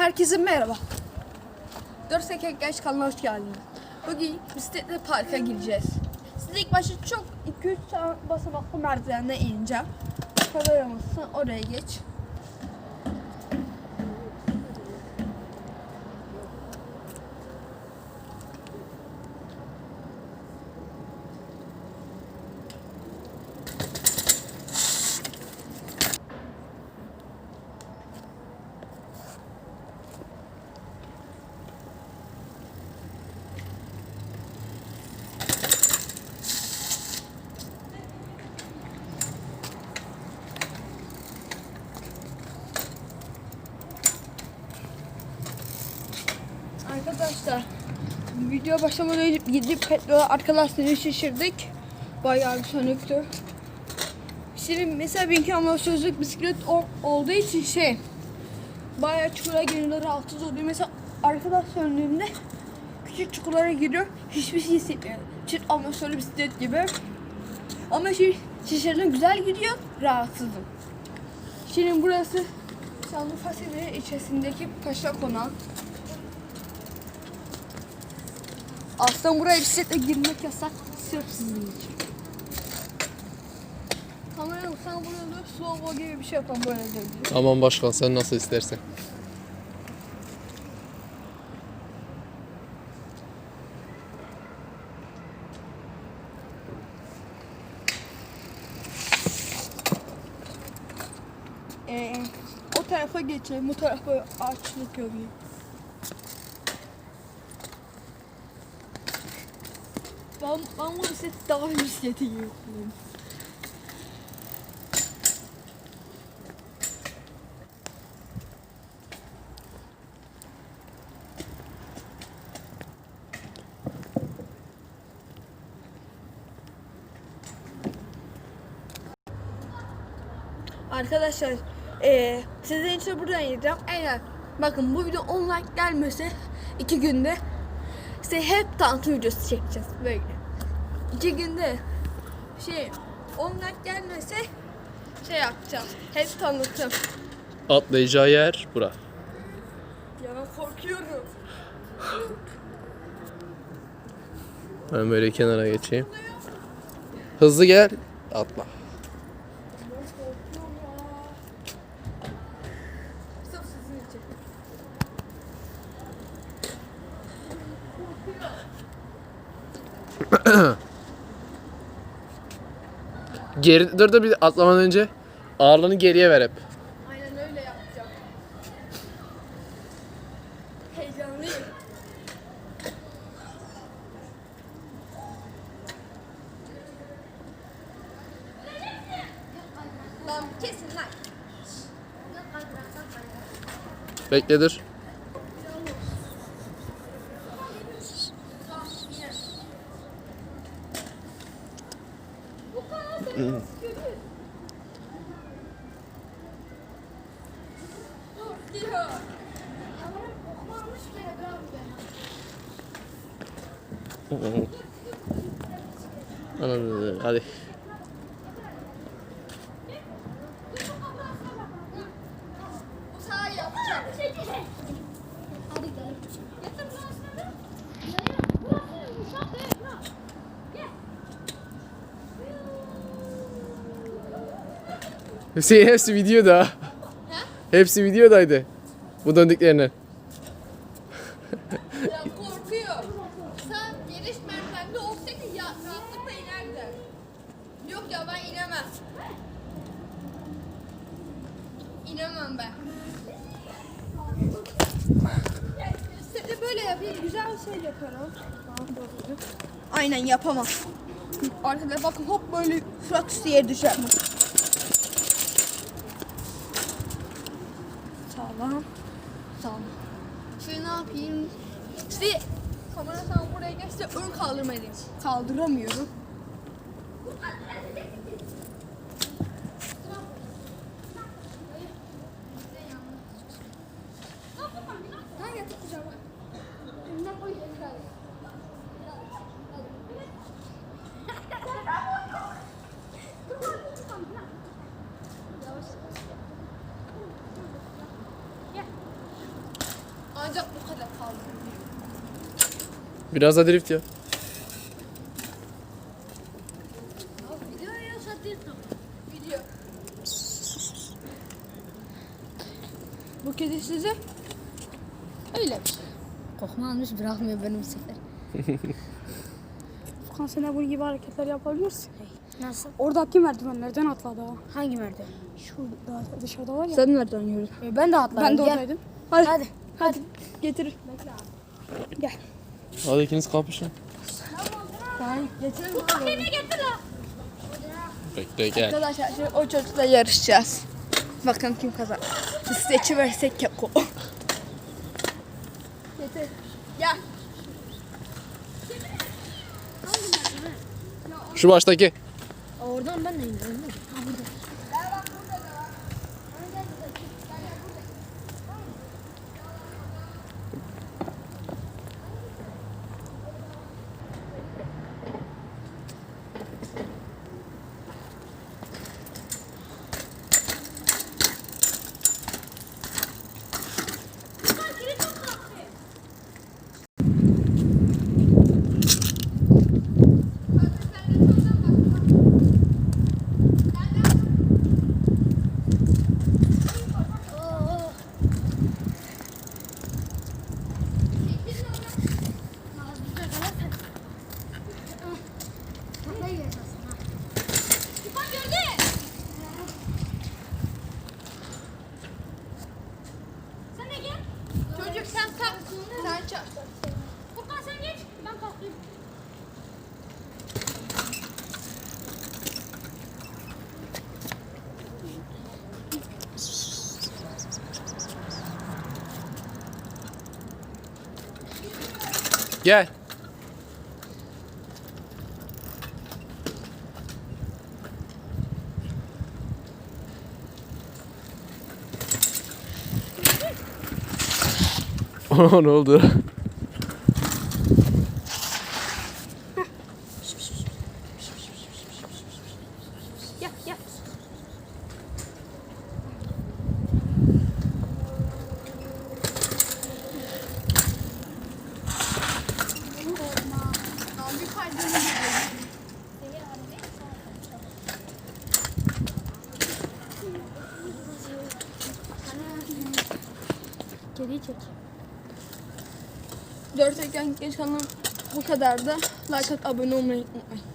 Herkese merhaba. 4 Sekek Genç kanalına hoş geldiniz. Bugün bisikletle parka gireceğiz. Size ilk başta çok 2-3 tane basamaklı merdivenden ineceğim. Kameramızsın oraya geç. Arkadaşlar video başlamadan gidip petrol arkadaşları şişirdik. Bayağı bir sönüktü. Şimdi mesela benimki ama sözlük bisiklet olduğu için şey bayağı çukura giriyor rahatsız oluyor. Mesela arkadaş söndüğümde küçük çukurlara giriyor hiçbir şey hissetmiyor. Çift amatörlü bisiklet gibi. Ama şey şişirden güzel gidiyor rahatsızım. Şimdi burası Şanlıurfa ilçesindeki Paşa Konağı. Aslında buraya bisikletle girmek yasak. Sırf sizin için. Kamera sen buraya dur. Slow gibi bir şey yapalım böyle dönüyor. Tamam başkan sen nasıl istersen. Ee, o tarafa geçelim. Bu tarafa ağaçlık göreyim. Ben, ben bu bisikleti daha bisikleti gibi kullanıyorum. Arkadaşlar eee sizin için buradan yiyeceğim. Eğer bakın bu video 10 like gelmese iki günde size hep tanıtım videosu çekeceğiz böyle. İki günde şey 10 like gelmese şey yapacağım. Hep tanıtım. Atlayacağı yer bura. Ya ben korkuyorum. Ben böyle kenara geçeyim. Hızlı gel. Atla. Ben korkuyorum ya. Sırf sizin için. Geri dur da bir atlamadan önce ağırlığını geriye ver hep. Aynen öyle yapacağım. Heyecanlıyım. Lan kesin lan. Bekle dur. Anladım. Hadi. Bu sefer yapacağım. Hadi gel. Getir burasını da. Ya ya burası yumuşak değil bırak. Gel. Hüseyin hepsi videoda. Hepsi videodaydı. Bu döndüklerinden. Ya korkuyor. Sen geliş merdivende olsaydın ya rahatlıkla inerdin. Yok ya ben inemem. İnemem ben. Size böyle yapayım. Güzel şey yaparım. Aynen yapamam. Arkadaşlar bakın hop böyle surat üstü yere düşer. Sağlam. Sağlam. Şimdi ne yapayım? İşte kamera tam buraya geçse ön kaldırma edeyim. Kaldıramıyorum. Lan getir kucağıma. Önüne koy getir hadi. Dur lan, dur lan, bırak. Yavaş. Gel. Ancak bu kadar kaldı. Biraz da drift ya. Bu kedi size öyle bir. Kokma almış bırakmıyor benim sefer. Furkan sen de bunun gibi hareketler yapabilirsin. Nasıl? Oradaki merdivenlerden atladı ha. Hangi merdiven? Şu daha dışarıda var ya. Sen nereden yürüdün? Ben de atladım. ben de Gel. oradaydım. Hadi. Hadi. Hadi. Getir. Hadi ikiniz kapışın. Yani getir. getir lan. Bekle gel. Arkadaşlar şimdi o çocukla yarışacağız. Bakın kim kazanır. Biz seçiversek Keko. Getir. Gel. Şu baştaki. Oradan ben de indim. Sen de gel. Çocuk sen tak. Sen çak. Furkan sen geç. Ben kalkayım. Gel. ne oldu? Gel gel. Kediyi çek. Dört ekran geç kanalım bu kadar da like at abone olmayı unutmayın.